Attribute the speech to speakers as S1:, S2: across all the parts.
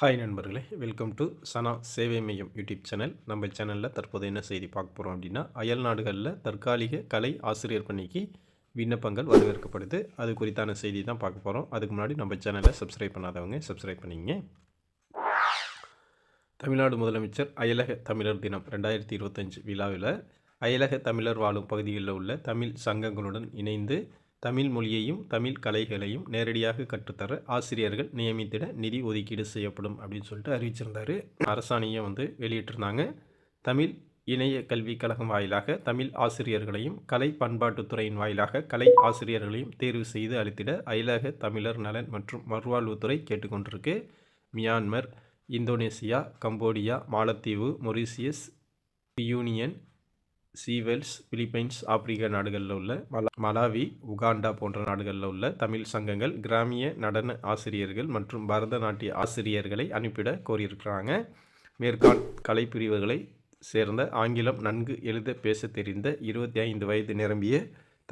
S1: Hi நண்பர்களே welcome to சனா சேவை மையம் யூடியூப் சேனல். நம்ம சேனலில் தற்போது என்ன செய்தி பார்க்க போகிறோம் அப்படின்னா அயல் நாடுகளில் தற்காலிக கலை ஆசிரியர் பணிக்கு விண்ணப்பங்கள் வரவேற்கப்படுது. அது குறித்தான செய்தி தான் பார்க்க போகிறோம் அதுக்கு முன்னாடி நம்ம சேனலை சப்ஸ்கிரைப் பண்ணாதவங்க சப்ஸ்கிரைப் பண்ணிங்க. தமிழ்நாடு முதலமைச்சர் அயலக தமிழர் தினம் ரெண்டாயிரத்தி இருபத்தஞ்சு விழாவில் அயலக தமிழர் வாழும் பகுதிகளில் உள்ள தமிழ் சங்கங்களுடன் இணைந்து தமிழ் மொழியையும் தமிழ் கலைகளையும் நேரடியாக கற்றுத்தர ஆசிரியர்கள் நியமித்திட நிதி ஒதுக்கீடு செய்யப்படும் அப்படின்னு சொல்லிட்டு அறிவிச்சிருந்தார். அரசாணையை வந்து வெளியிட்டிருந்தாங்க. தமிழ் இணைய கல்விக் கழகம் வாயிலாக தமிழ் ஆசிரியர்களையும் கலை பண்பாட்டுத்துறையின் வாயிலாக கலை ஆசிரியர்களையும் தேர்வு செய்து அளித்திட அயலக தமிழர் நலன் மற்றும் மறுவாழ்வுத்துறை கேட்டுக்கொண்டிருக்கு. மியான்மர் இந்தோனேசியா கம்போடியா மாலத்தீவு மொரீசியஸ் யூனியன் சீவெல்ஸ் பிலிப்பைன்ஸ் ஆப்பிரிக்க நாடுகளில் உள்ள மலா மலாவி உகாண்டா போன்ற நாடுகளில் உள்ள தமிழ் சங்கங்கள் கிராமிய நடன ஆசிரியர்கள் மற்றும் பரதநாட்டிய ஆசிரியர்களை அனுப்பிட கோரியிருக்கிறாங்க. மேற்கான் கலைப்பிரிவுகளை சேர்ந்த ஆங்கிலம் நன்கு எழுத பேச தெரிந்த இருபத்தி ஐந்து வயது நிரம்பிய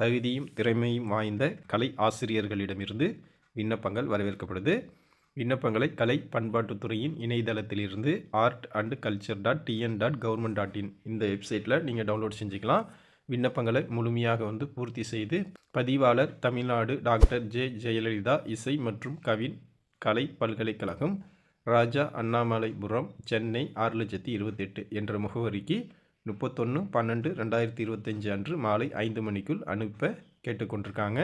S1: தகுதியும் திறமையும் வாய்ந்த கலை ஆசிரியர்களிடமிருந்து விண்ணப்பங்கள் வரவேற்கப்படுது. விண்ணப்பங்களை கலை பண்பாட்டுத்துறையின் இணையதளத்திலிருந்து art and culture dot TN dot government dot in இந்த வெப்சைட்டில் நீங்கள் டவுன்லோட் செஞ்சுக்கலாம். விண்ணப்பங்களை முழுமையாக வந்து பூர்த்தி செய்து பதிவாளர் தமிழ்நாடு டாக்டர் ஜே ஜெயலலிதா இசை மற்றும் கவின் கலை பல்கலைக்கழகம் ராஜா அண்ணாமலைபுரம் சென்னை ஆறு லட்சத்தி இருபத்தெட்டு என்ற முகவரிக்கு முப்பத்தொன்று பன்னெண்டு ரெண்டாயிரத்தி இருபத்தஞ்சு அன்று மாலை ஐந்து மணிக்குள் அனுப்ப கேட்டுக்கொண்டிருக்காங்க.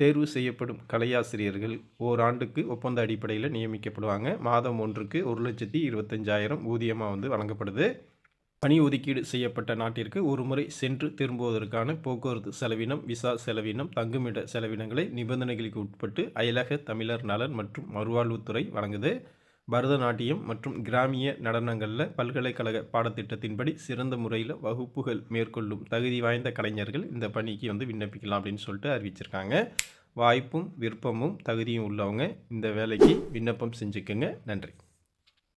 S1: தேர்வு செய்யப்படும் கலையாசிரியர்கள் ஓராண்டுக்கு ஒப்பந்த அடிப்படையில் நியமிக்கப்படுவாங்க. மாதம் ஒன்றுக்கு ஒரு லட்சத்தி இருபத்தஞ்சாயிரம் ஊதியமாக வந்து வழங்கப்படுது. பணி ஒதுக்கீடு செய்யப்பட்ட நாட்டிற்கு ஒரு முறை சென்று திரும்புவதற்கான போக்குவரத்து செலவினம் விசா செலவினம் தங்குமிட செலவினங்களை நிபந்தனைகளுக்கு உட்பட்டு அயலக தமிழர் நலன் மற்றும் மறுவாழ்வுத்துறை வழங்குது. பரதநாட்டியம் மற்றும் கிராமிய நடனங்களில் பல்கலைக்கழக பாடத்திட்டத்தின்படி சிறந்த முறையில் வகுப்புகள் மேற்கொள்ளும் தகுதி வாய்ந்த கலைஞர்கள் இந்த பணிக்கு வந்து விண்ணப்பிக்கலாம் அப்படின்னு சொல்லிட்டு அறிவிச்சிருக்காங்க. வாய்ப்பும் விருப்பமும் தகுதியும் உள்ளவங்க இந்த வேலைக்கு விண்ணப்பம் செஞ்சுக்கோங்க. நன்றி.